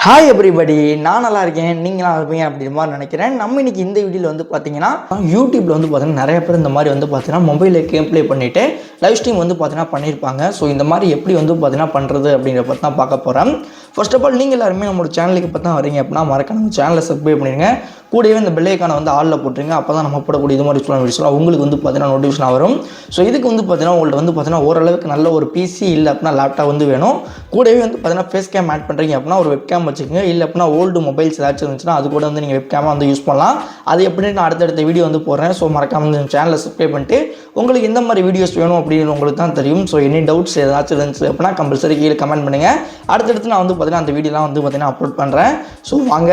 Hi everybody நான் நல்லா இருக்கேன் நீங்கள் நல்லா இருப்பீங்க அப்படின்ற மாதிரி நினைக்கிறேன். நம்ம இன்னைக்கு இந்த வீடியோவில் வந்து பார்த்தீங்கன்னா யூடியூப்பில் வந்து பார்த்தீங்கன்னா நிறைய பேர் இந்த மாதிரி வந்து பார்த்தீங்கன்னா மொபைலில் கேம் ப்ளே பண்ணிவிட்டு லைவ் ஸ்ட்ரீம் வந்து பார்த்தீங்கன்னா பண்ணியிருப்பாங்க ஸோ இந்த மாதிரி எப்படி வந்து பார்த்தீங்கன்னா பண்ணுறது அப்படிங்கிற பற்றி தான் பார்க்க போகிறேன் ஃபர்ஸ்ட் ஆஃப் ஆல் நீங்கள் எல்லாருமே நம்மளோட சேனலுக்கு இப்போ தான் வரீங்க அப்படின்னா மறக்க நம்ம சேனலை சப்ஸ்கிரைப் பண்ணிடுங்க கூடவே இந்த பெல்லைக்கான வந்து ஆளில் போட்டுருங்க. அப்போ தான் நம்ம போடக்கூடிய இது மாதிரி சொல்லலாம் வீடியோஸ்லாம் உங்களுக்கு வந்து பார்த்தீங்கன்னா நோட்டிஃபிகேஷன் வரும். ஸோ இதுக்கு வந்து பார்த்தீங்கன்னா உங்கள்ட்ட வந்து பார்த்தீங்கன்னா ஓரளவுக்கு நல்ல ஒரு பிசி இல்லை அப்படின்னா லேப்டாப் வந்து வேணும். கூடவே வந்து பார்த்தீங்கன்னா ஃபேஸ் கேம் ஆட் பண்ணுறீங்க அப்படின்னா ஒரு வெப் கேம் வச்சுக்கோங்க. இல்லை அப்படின்னா ஓல்டு மொபைல்ஸ் ஏதாச்சும் இருந்துச்சுன்னா அது கூட வந்து நீங்கள் வெப்கேமாக வந்து யூஸ் பண்ணலாம். அது எப்படின்னு நான் அடுத்தடுத்த வீடியோ வந்து போடுறேன். ஸோ மறக்காம வந்து சேனலை சப்ஸ்கிரைப் பண்ணிட்டு உங்களுக்கு எந்த மாதிரி வீடியோஸ் வேணும் அப்படின்னு உங்களுக்கு தான் தெரியும். ஸோ எனி டவுட்ஸ் ஏதாச்சும் இருந்துச்சு அப்படின்னா கம்பல்சரி கீழே கமெண்ட் பண்ணுங்கள் அடுத்தடுத்து நான் வந்து பார்த்தீங்கன்னா அந்த வீடியோலாம் வந்து பார்த்தீங்கன்னா அப்லோட் பண்ணுறேன் ஸோ வாங்க.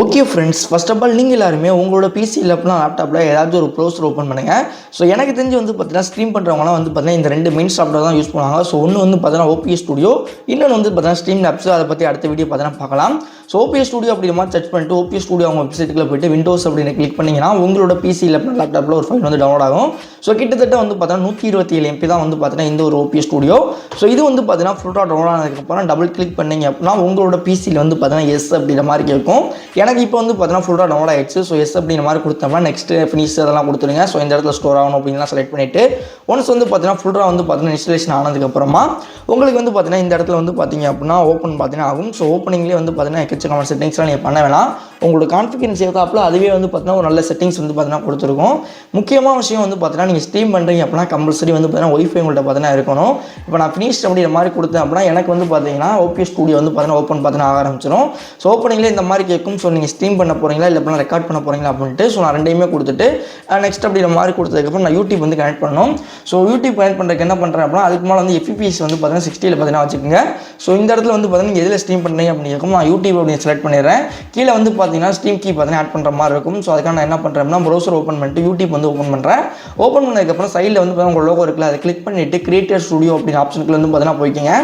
okay friends first of all நீங்கள் எல்லாருமே உங்களோட பிசி இல்லைனா லேப்டாப்பில் ஏதாச்சும் ஒரு ப்ரௌசர் ஓப்பன் பண்ணுங்கள் ஸோ எனக்கு தெரிஞ்சு வந்து பார்த்தீங்கன்னா ஸ்ட்ரீம் பண்ணுறவங்களாம் வந்து பார்த்தீங்கன்னா இந்த ரெண்டு மெயின் சாஃப்ட்வேர் தான் யூஸ் பண்ணுவாங்க. ஸோ ஒன்று வந்து பார்த்தீங்கன்னா ஓபிஎஸ் ஸ்டுடியோ இன்னொன்று வந்து பார்த்தீங்கன்னா ஸ்ட்ரீம் ஆப்ஸ் அதை பற்றி அடுத்த வீடியோ பார்த்தீங்கன்னா பார்க்கலாம். ஸோ ஓபிஎஸ் ஸ்டுடியோ அப்படிங்கிற மாதிரி சர்ச் பண்ணிட்டு ஓபிஎஸ் ஸ்டுடியோ அவங்க வெப்சைட்டுக்குள்ள போயிட்டு விண்டோஸ் அப்படின்னு கிளிக் பண்ணிங்கன்னா உங்களோட பிசி இல்லைனா லேப்டாப்பில் ஒரு ஃபைல் வந்து டவுன்லோட் ஆகும். ஸோ கிட்டத்தட்ட வந்து பார்த்தீங்கன்னா நூற்றி இருபத்தி ஏழு எம்பி தான் வந்து பார்த்தீங்கன்னா இந்த ஒரு ஓபிஎஸ் ஸ்டுடியோ ஸோ இது வந்து பார்த்தீங்கன்னா ஃபுல்லாக டவுன்லோட் ஆனதுக்கப்புறம் டபுள் கிளிக் பண்ணீங்க அப்படின்னா உங்களோட பிசியில் வந்து பார்த்தீங்கன்னா எஸ் அப்படிங்கிற மாதிரி கேட்கும். எனக்கு இப்போ வந்து பார்த்தீங்கன்னா ஃபுல்லாக டவுன்லோட் ஆயிடுச்சு ஸோ எஸ் அப்படிங்கிற மாதிரி கொடுத்தோம்னா நெக்ஸ்ட் ஃபினிஷ் அதெல்லாம் கொடுத்துருங்க ஸோ இந்த இடத்துல ஸ்டோர் ஆகணும் அப்படின்லாம் செலக்ட் பண்ணிவிட்டு ஒன்ஸ் வந்து பார்த்தீங்கன்னா ஃபுல்லாக வந்து பார்த்தீங்கன்னா இன்ஸ்டலேஷன் ஆனதுக்கப்புறமா உங்களுக்கு வந்து பார்த்தீங்கன்னா இந்த இடத்துல வந்து பார்த்தீங்க அப்படின்னா ஓப்பன் பார்த்தீங்கன்னா ஆகும் ஸோ ஓப்பனிங்லேயே வந்து பார்த்தீங்கன்னா எக்கச்சக்கமான செட்டிங்ஸ்லாம் நீங்கள் பண்ண வேணாம் உங்களோட கான்ஃபிகரன்ஸ் ஏற்றாப்புல அதுவே வந்து பார்த்தீங்கன்னா ஒரு நல்ல செட்டிங்ஸ் வந்து பார்த்தீங்கன்னா கொடுத்துருக்கும் முக்கியமான விஷயம் வந்து பார்த்தீங்கன்னா நீங்கள் ஸ்ட்ரீம் பண்ணுறீங்க அப்படின்னா கம்பல்சரி வந்து பார்த்தீங்கன்னா ஒய்ஃபை உங்கள்கிட்ட பார்த்தீங்கன்னா இருக்கணும் இப்போ நான் ஃபினிஷ் அப்படிங்கிற மாதிரி கொடுத்தேன் அப்படின்னா எனக்கு வந்து பார்த்தீங்கன்னா ஓபிஎஸ் ஸ்டூடியோ வந்து பார்த்தீங்கன்னா ஓப்பன் பார்த்தீங்கன்னா ஆக ஆரம்பிச்சிடும் ஸோ ஓப்பனிங்லேயே இந்த மாதிரி கேட்கும் ஸோ நீங்கள் ஸ்ட்ரீம் பண்ண போகிறீங்களா இல்லை அப்படின்னா ரெக்கார்ட் பண்ண போகிறீங்களா அப்படின்ட்டு ஸோ நான் ரெண்டையுமே கொடுத்துட்டு நெக்ஸ்ட் அப்படி அப்படிங்கிற மாதிரி கொடுத்ததுக்கப்புறம் நான் யூடியூப் வந்து கனெக்ட் பண்ணணும். ஸோ யூடியூப் கனெக்ட் பண்ணுறதுக்கு என்ன பண்ணுறேன் அப்படின்னா அதுக்கு மேலே வந்து எஃபிபிஎஸ் வந்து பார்த்தீங்கன்னா சிக்ஸ்டியில் பார்த்தீங்கன்னா வச்சுக்கோங்க. ஸோ இந்த இடத்துல வந்து பார்த்தீங்கன்னா நீங்கள் எதில் ஸ்ட்ரீம் பண்ணுறீங்க அப்படின்னு கேட்கும் நான் யூடியூப் அப்படின்னு செலக்ட் பண்ணிடுறேன். கீழே வந்து பார்த்தீங்கன்னா ஸ்ட்ரீம் கீ பார்த்தீங்கன்னா ஆட் பண்ணுற மாதிரி இருக்கும். ஸோ அதுக்காக நான் என்ன பண்ணுறேன் அப்படின்னா ப்ரௌசர் ஓப்பன் பண்ணிட்டு யூடியூப் வந்து ஓப்பன் பண்ணுறேன் ஓப்பன் பண்ணதுக்கப்புறம் சைடில் வந்து பார்த்தீங்கன்னா உங்கள் லோகோ இருக்குல்ல அதை கிளிக் பண்ணிவிட்டு கிரியேட்டர் ஸ்டுடியோ அப்படின்னு ஆப்ஷனுக்குள்ள வந்து பார்த்தீங்கன்னா போய்க்கிங்க.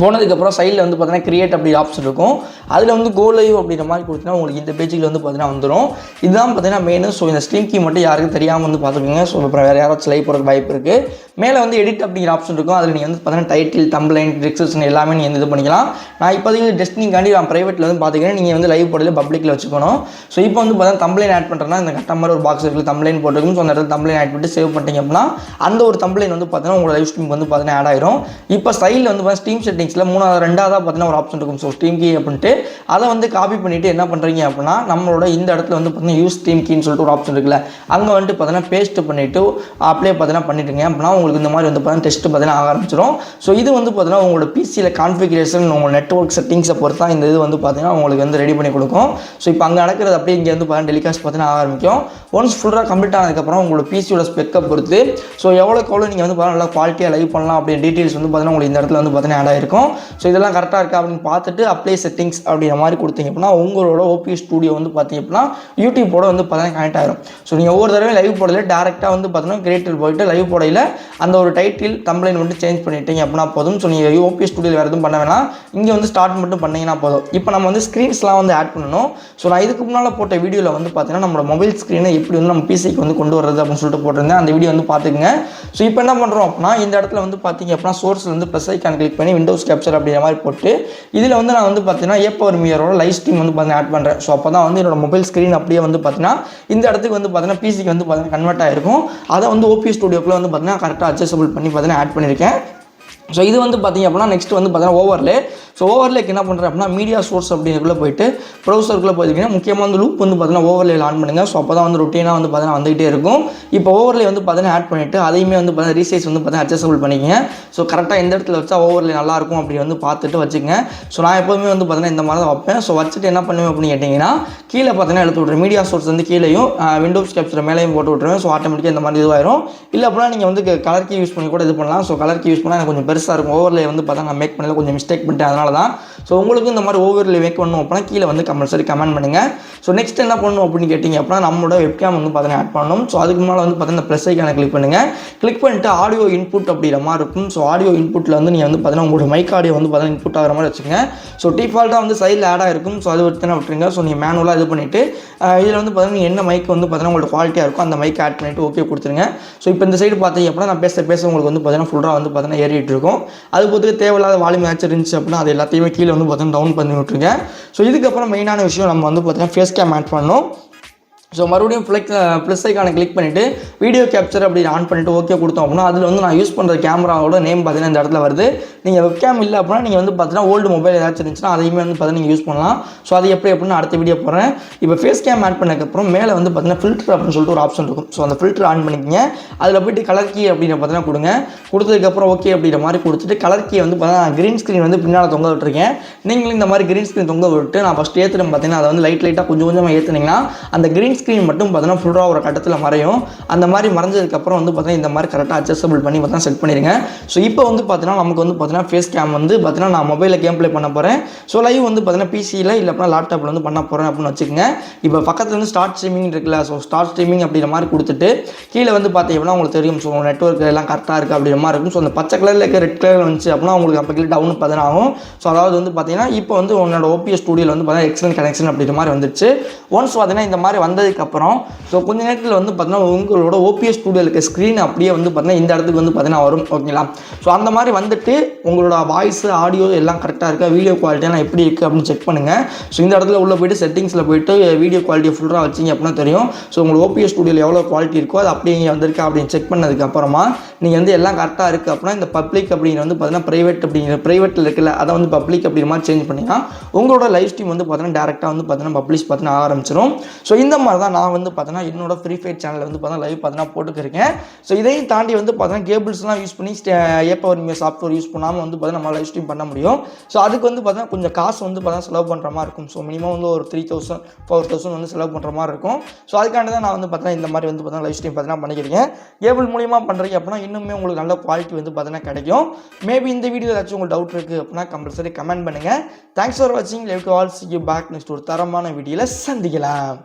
போனதுக்கப்புறம் சைடில் வந்து பார்த்தீங்கன்னா கிரியேட் அப்படி ஆப்ஷன் இருக்கும். அதில் வந்து கோ லைவ் அப்படின்ற மாதிரி கொடுத்தீங்கன்னா உங்களுக்கு இந்த பேஜில் வந்து பார்த்தீங்கன்னா வந்துடும் இதுதான் பார்த்தீங்கன்னா மெயின் ஸோ இந்த ஸ்ட்ரீம் கீ மட்டும் யாருக்கும் தெரியாமல் வந்து பார்த்துக்கோங்க. ஸோ அப்புறம் வேறு யாராச்சும் லைவ் போகிறதுக்கு வாய்ப்பு இருக்குது மேலே வந்து எடிட் அப்படிங்கிற ஆப்ஷன் இருக்கும். அதில் நீங்கள் வந்து பார்த்தீங்கன்னா டைட்டில் தம்ப்ளைன் டிஸ்கிரிப்ஷன் எல்லாமே நீங்கள் வந்து இது பண்ணிக்கலாம். நான் இப்போதைக்கு டெஸ்டினிங்காண்டி நான் ப்ரைவேட்டில் வந்து பார்த்துக்கிறேன் நீங்கள் வந்து லைவ் போடல பப்ளிக்கில் வச்சுக்கணும். ஸோ இப்போ வந்து பார்த்தீங்கன்னா தம்ப்ளைன் ஆட் பண்ணுறேன்னா இந்த கட்ட மாதிரி ஒரு பாக்ஸ் இருக்குது தம்ப்ளைன் போட்டுருக்கும். ஸோ அந்த இடத்துல தம்ப்ளைன் ஆட் பண்ணிட்டு சேவ் பண்ணிட்டீங்க அப்படின்னா அந்த ஒரு தம்ப்ளைன் வந்து பார்த்தீங்கன்னா உங்களோட லைவ் ஸ்ட்ரீம் வந்து பார்த்தீங்கன்னா ஆட் ஆயிரும். இப்போ ஸ்டைலில் வந்து பார்த்தீங்கன்னா ஸ்ட்ரீம் செட்டிங்ஸில் மூணாவது ரெண்டாவதாக பார்த்தீங்கன்னா ஒரு ஆப்ஷன் இருக்கும். ஸோ ஸ்டீம் கீ அப்படின்ட்டு. அதை வந்து காப்பி பண்ணிவிட்டு என்ன பண்ணுறீங்க அப்படின்னா நம்மளோட இந்த இடத்துல வந்து பார்த்தீங்கன்னா யூஸ் ஸ்டீம் கீன்னு சொல்லிட்டு ஒரு ஆப்ஷன் இருக்குல்ல அங்கே வந்துட்டு பார்த்தீங்கன்னா பேஸ்ட் பண்ணிவிட்டு அப்ளை பார்த்தீங்கன்னா பண்ணிட்டுங்க அப்படின்னா உங்களுக்கு இந்த மாதிரி வந்து பார்த்தீங்கன்னா டெஸ்ட் பார்த்தீங்கன்னா ஆக ஆரம்பிச்சிடும் ஸோ இது வந்து பார்த்தீங்கன்னா உங்களோட பிசியில் கான்ஃபிகரேஷன் உங்கள் நெட்ஒர்க் செட்டிங்ஸை பொறுத்து தான் இந்த இது வந்து பார்த்தீங்கன்னா உங்களுக்கு வந்து ரெடி பண்ணி கொடுக்கும். ஸோ இப்போ அங்கே நடக்கிறது அப்படியே இங்கே வந்து பார்த்தீங்கன்னா டெலிகாஸ்ட் பார்த்தீங்கன்னா ஆக ஆரம்பிக்கும். ஒன்ஸ் ஃபுல்லாக கம்ப்ளீட் ஆனதுக்கப்புறம் உங்களோட பிசியோட ஸ்பெக்கை பொறுத்து ஸோ எவ்வளோக்கு எவ்வளோ நீங்கள் வந்து பார்த்தீங்கன்னா நல்லா குவாலிட்டியாக லைவ் பண்ணலாம் அப்படின்னு டீட்டெயில்ஸ் வந்து பார்த்தீங்கன்னா உங்களுக்கு இந்த இடத்துல வந்து பார்த்தீங்கன்னா ஆட் இருக்கும். ஸோ இதெல்லாம் கரெக்டாக இருக்கா அப்படின்னு பார்த்துட்டு அப்ளை செட்டிங்ஸ் அப்படிங்கிற மாதிரி கொடுத்தீங்க அப்படின்னா உங்களோட ஓபி ஸ்டூடியோ வந்து பார்த்தீங்க அப்படின்னா யூடியூப்போட வந்து பார்த்தீங்கன்னா கனெக்ட் ஆகிரும் ஸோ நீங்கள் ஒவ்வொரு தடவையும் லைவ் போடல டேரெக்டாக வந்து பார்த்தீங்கன்னா கிரியேட்டர் போயிட்டு லைவ் போடையில் அந்த ஒரு டைட்டில் தம்ப்ளைன் மட்டும் சேஞ்ச் பண்ணிட்டீங்க அப்படின்னா போதும். ஸோ நீங்கள் ஓபி ஸ்டுடியோவில் வேறு எதுவும் பண்ண வேணாம். இங்கே வந்து ஸ்டார்ட் மட்டும் பண்ணிங்கன்னா போதும். இப்போ நம்ம வந்து ஸ்க்ரீன்ஸ்லாம் வந்து ஆட் பண்ணணும். ஸோ நான் இதுக்கு முன்னால் போட்ட வீடியோவில் வந்து பார்த்தீங்கன்னா நம்மளோட மொபைல் ஸ்க்ரீனை எப்படி வந்து நம்ம பிசிக்கு வந்து கொண்டு வரது அப்படின்னு சொல்லிட்டு போட்டிருந்தேன். அந்த வீடியோ வந்து பார்த்துக்குங்க. ஸோ இப்போ என்ன பண்ணுறோம் அப்படின்னா இந்த இடத்துல வந்து பார்த்தீங்க அப்படின்னா சோர்ஸில் வந்து ப்ளஸ் ஐக்கான் கிளிக் பண்ணி லவ் கேப்சர் அப்படிங்கிற மாதிரி போட்டு இதில் வந்து நான் வந்து பார்த்தீங்கன்னா ஏ பவர் மியரோட லைவ் ஸ்ட்ரீம் வந்து பார்த்தீங்கன்னா ஆட் பண்ணுறேன் ஸோ அப்போ தான் வந்து என்னோட மொபைல் ஸ்க்ரீன் அப்படியே வந்து பார்த்தீங்கன்னா இந்த இடத்துக்கு வந்து பார்த்தீங்கன்னா பிசிக்கு வந்து பார்த்தீங்கன்னா கன்வெர்ட் ஆயிருக்கும். அதை வந்து ஓபி ஸ்டுடியோக்குள்ளே வந்து பார்த்தீங்கன்னா கரெக்டாக அட்ஜஸ்டபிள் பண்ணி பார்த்தீங்கன்னா ஆட் பண்ணியிருக்கேன் ஸோ இது வந்து பார்த்தீங்க அப்படின்னா நெக்ஸ்ட் வந்து பார்த்தீங்கன்னா ஓவர்லே ஸோ ஓவர்லேக்கு என்ன பண்ணுறேன் அப்படின்னா மீடியா சோர்ஸ் அப்படிங்கிறதுக்குள்ள போயிட்டு ப்ரௌசருக்குள்ளே போயிருக்கீங்கன்னா முக்கியமாக வந்து லூப் வந்து பார்த்தீங்கன்னா ஓவர்லே ஆன் பண்ணுங்கள் ஸோ அப்போ தான் வந்து ருட்டீனாக வந்து பார்த்தீங்கன்னா வந்துகிட்டே இருக்கும். இப்போ ஓவர்லே வந்து பார்த்தீங்கன்னா ஆட் பண்ணிவிட்டு அதையுமே வந்து பார்த்தீங்கன்னா ரீசைஸ் வந்து பார்த்தீங்கன்னா அட்ஜஸ்டபிள் பண்ணிக்கங்க. ஸோ கரெக்டாக எந்த இடத்துல வச்சா ஓவர்லே நல்லாயிருக்கும் அப்படி வந்து பார்த்துட்டு வச்சுக்கங்க. ஸோ நான் எப்போதுமே வந்து பார்த்தீங்கன்னா இந்த மாதிரி தான் வைப்பேன். ஸோ வச்சுட்டு என்ன பண்ணுவேன் அப்படின்னு கேட்டிங்கன்னா கீழே பார்த்தீங்கன்னா எடுத்து விட்ருவேன் மீடியா சோர்ஸ் வந்து கீழேயும் விண்டோஸ் கேப்சர் மேலேயும் போட்டு விட்ருவேன் ஸோ ஆட்டோமேட்டிக்காக இந்த மாதிரி இதுவாயிரும். இல்லை அப்படின்னா நீங்கள் வந்து கலர் கீ யூஸ் பண்ணி கூட இது பண்ணலாம். ஸோ கலர் கீ யூஸ் பண்ணால் எனக்கு கொஞ்சம் பெருசாக இருக்கும். ஓவர்லே வந்து பார்த்தா நான் மேக் பண்ணல. கொஞ்சம் மிஸ்டேக் பண்ணிட்டேன். அதனால் அதனால தான் ஸோ உங்களுக்கு இந்த மாதிரி ஓவர் மேக் பண்ணணும் அப்படின்னா கீழே வந்து கம்பல்சரி கமெண்ட் பண்ணுங்கள் ஸோ நெக்ஸ்ட் என்ன பண்ணணும் அப்படின்னு கேட்டிங்க அப்படின்னா நம்மளோட வெப்கேம் வந்து பார்த்தீங்கன்னா ஆட் பண்ணணும். ஸோ அதுக்கு முன்னால் வந்து பார்த்தீங்கன்னா ப்ளஸ் ஐக்கான கிளிக் பண்ணுங்கள் கிளிக் பண்ணிட்டு ஆடியோ இன்புட் அப்படிங்கிற மாதிரி இருக்கும். ஸோ ஆடியோ இன்புட்டில் வந்து நீங்கள் வந்து பார்த்தீங்கன்னா உங்களோட மைக் ஆடியோ வந்து பார்த்தீங்கன்னா இன்புட் ஆகிற மாதிரி வச்சுக்கோங்க. ஸோ டிஃபால்ட்டாக வந்து சைடில் ஆடாக இருக்கும் ஸோ அது ஒருத்தனை விட்டுருங்க. ஸோ நீங்கள் மேனுவலாக இது பண்ணிவிட்டு இதில் வந்து பார்த்தீங்கன்னா என்ன மைக் வந்து பார்த்தீங்கன்னா உங்களோட குவாலிட்டியாக இருக்கும் அந்த மைக் ஆட் பண்ணிவிட்டு ஓகே கொடுத்துருங்க. ஸோ இப்போ இந்த சைடு பார்த்தீங்க அப்படின்னா நான் பேச பேச உங்களுக்கு வந்து பார்த்தீங்கன்னா ஃபுல்லாக வந்து பார்த்தீங்கன்னா ஏறிட்டு இருக்கும். அது பொறுத்து தேவையில்லாத வால்யூம் ஏதாச்சும் இருந்துச்சு அப்படின்னா அது எல்லாத்தையுமே கீழே வந்து பார்த்தீங்கன்னா டவுன் பண்ணி விட்டுருங்க. ஸோ இதுக்கப்புறம் மெயினான விஷயம் நம்ம வந்து பார்த்தீங்கன்னா ஃபேஸ் கேம் ஆட் பண்ணணும். ஸோ மறுபடியும் ஃப்ளெக் ப்ளஸ் ஐக்கான கிளிக் பண்ணிவிட்டு வீடியோ கேப்சர் அப்படி ஆன் பண்ணிவிட்டு ஓகே கொடுத்தோம் அப்படின்னா அதில் வந்து நான் யூஸ் பண்ணுற கேமராவோட நேம் பார்த்தீங்கன்னா இந்த இடத்துல வருது. நீங்கள் வெப்கேம் இல்லை அப்படின்னா நீங்கள் வந்து பார்த்தீங்கன்னா ஓல்டு மொபைல் ஏதாச்சும் இருந்துச்சுன்னா அதையுமே வந்து பார்த்தீங்கன்னா நீங்கள் யூஸ் பண்ணலாம். ஸோ அது எப்படி அப்படின்னு அடுத்த வீடியோ போடுறேன். இப்போ ஃபேஸ் கேம் ஆட் பண்ணதுக்கப்புறம் மேலே வந்து பார்த்தீங்கன்னா ஃபில்டர் அப்படின்னு சொல்லிட்டு ஒரு ஆப்ஷன் இருக்கும். ஸோ அந்த ஃபில்டர் ஆன் பண்ணிக்கங்க. அதில் போயிட்டு கலர் கீ அப்படின்னு பார்த்தீங்கன்னா கொடுங்க. கொடுத்ததுக்கப்புறம் ஓகே அப்படின்ற மாதிரி கொடுத்துட்டு கலர் கீ வந்து பார்த்தீங்கன்னா க்ரீன் ஸ்க்ரீன் வந்து பின்னால் தொங்க விட்டுருக்கேன். நீங்களும் இந்த மாதிரி க்ரீன் ஸ்க்ரீன் தொங்க விட்டு நான் ஃபஸ்ட் ஏற்றுறேன் பார்த்தீங்கன்னா அதை வந்து லைட் லைட்டாக கொஞ்சம் கொஞ்சமாக ஏற்றுனீங்கன்னா அந்த க்ரீன் ஸ்க்ரீன் மட்டும் பார்த்தீங்கன்னா ஃபுல்லாக ஒரு கட்டத்தில் மறையும். அந்த மாதிரி மறைஞ்சதுக்கப்புறம் வந்து பார்த்தீங்கன்னா இந்த மாதிரி கரெக்டாக அட்ஜஸ்டபிள் பண்ணி பார்த்தீங்கன்னா செட் பண்ணிடுங்க ஸோ இப்போ வந்து பார்த்தீங்கன்னா நமக்கு வந்து பார்த்தீங்கன்னா ஃபேஸ் கேம் வந்து பார்த்தீங்கன்னா நான் மொபைலில் கேம் ப்ளே பண்ண போகிறேன் ஸோ லைவ் வந்து பார்த்தீங்கன்னா பிசியில் இல்லை அப்படின்னா லேப்டாப்பில் வந்து பண்ண போகிறேன் அப்படின்னு வச்சுக்கோங்க. இப்போ பக்கத்தில் வந்து ஸ்டார்ட் ஸ்ட்ரீமிங் இருக்குல்ல ஸோ ஸ்டார்ட் ஸ்ட்ரீமிங் அப்படிங்கிற மாதிரி கொடுத்துட்டு கீழே வந்து பார்த்தீங்கன்னா உங்களுக்கு தெரியும். ஸோ நெட்ஒர்க் எல்லாம் கரெக்டாக இருக்குது அப்படிங்கிற மாதிரி இருக்கும். ஸோ அந்த பச்சை கலரில் இருக்க ரெட் கலரில் வந்துச்சு அப்படின்னா உங்களுக்கு அப்போ கீழே டவுன் பார்த்தீங்கன்னா ஆகும். ஸோ அதாவது வந்து பார்த்தீங்கன்னா இப்போ வந்து உன்னோட ஓபிஎஸ் ஸ்டூடியோவில் வந்து பார்த்தீங்கன்னா எக்ஸலன்ட் கனெக்ஷன் அப்படிங்கிற மாதிரி வந்துச்சு ஒன்ஸ் பார்த்தீங்கன்னா இந்த மாதிரி வந்ததுக்கப்புறம் ஸோ கொஞ்ச நேரத்தில் வந்து பார்த்தீங்கன்னா உங்களோட ஓபிஎஸ் ஸ்டூடியோ இருக்க ஸ்க்ரீன் அப்படியே வந்து பார்த்தீங்கன்னா இந்த இடத்துக்கு வந்து பார்த்தீங்கன்னா வரும் ஓகேங்களா ஸோ அந்த மாதிரி வந்துட்டு உங்களோட வாய்ஸ் ஆடியோ எல்லாம் கரெக்டாக இருக்கா? வீடியோ குவாலிட்டியெல்லாம் எப்படி இருக்குது அப்படின்னு செக் பண்ணுங்கள் ஸோ இந்த இடத்துல உள்ளே போய்ட்டு செட்டிங்ஸில் போயிட்டு வீடியோ குவாலிட்டியை ஃபுல்லாக வச்சிங்க அப்படின்னா தெரியும். ஸோ உங்களோட ஓபிஎஸ் ஸ்டூடியோவில் எவ்வளோ குவாலிட்டி இருக்கோ அது அப்படியே இங்கே வந்திருக்கு அப்படின்னு செக் பண்ணதுக்கு அப்புறமா நீங்கள் வந்து எல்லாம் கரெக்டாக இருக்குது அப்படின்னா இந்த பப்ளிக் அப்படிங்கிற வந்து பார்த்தீங்கன்னா ப்ரைவேட் அப்படிங்கிற ப்ரைவேட்டில் இருக்குல்ல அதை வந்து பப்ளிக் அப்படிங்கிற மாதிரி சேஞ்ச் பண்ணிங்கன்னா உங்களோட லைவ் ஸ்ட்ரீம் வந்து பார்த்தீங்கன்னா டேரெக்டாக வந்து பார்த்தீங்கன்னா பப்ளிஷ் பார்த்தீங்கன்னா ஆரம்பிச்சிடும் ஸோ இந்த மாதிரி தான் நான் வந்து பார்த்தீங்கன்னா என்னோட ஃப்ரீ ஃபயர் சேனலில் வந்து பார்த்தீங்கன்னா லைவ் பார்த்தீங்கன்னா போட்டுக்கிறேன் ஸோ இதையும் தாண்டி வந்து பார்த்தீங்கன்னா கேபிள்ஸ்லாம் யூஸ் பண்ணி ஏப்பவர் சாஃப்ட்வேர் யூஸ் பண்ணாமல் வந்து பார்த்தீங்கன்னா நம்ம லைவ் ஸ்ட்ரீம் பண்ண முடியும். ஸோ அதுக்கு வந்து பார்த்தீங்கன்னா கொஞ்சம் காசு வந்து பார்த்தீங்கன்னா செலவு பண்ணுற மாதிரி இருக்கும். ஸோ மினிமம் வந்து ஒரு த்ரீ தௌசண்ட் ஃபோர் தௌசண்ட் வந்து செலவு பண்ணுற மாதிரி இருக்கும். ஸோ அதுக்காண்டி தான் நான் வந்து பார்த்தீங்கன்னா இந்த மாதிரி வந்து பார்த்தீங்கன்னா லைவ் ஸ்ட்ரீம் பார்த்தீங்கன்னா பண்ணிக்கிறீங்க. கேபிள் மூலியமாக பண்ணுறீங்க அப்படின்னா இன்னுமே உங்களுக்கு நல்ல குவாலிட்டி வந்து பார்த்தீங்கன்னா கிடைக்கும். மேபி இந்த வீடியோ ஏதாச்சும் உங்களுக்கு டவுட் இருக்குது அப்படின்னா கம்பல்சரி கமெண்ட் பண்ணுங்கள் தேங்க்ஸ் ஃபார் வாட்சிங் love to all see you back next ஒரு தரமான வீடியோவில் சந்திக்கலாம்.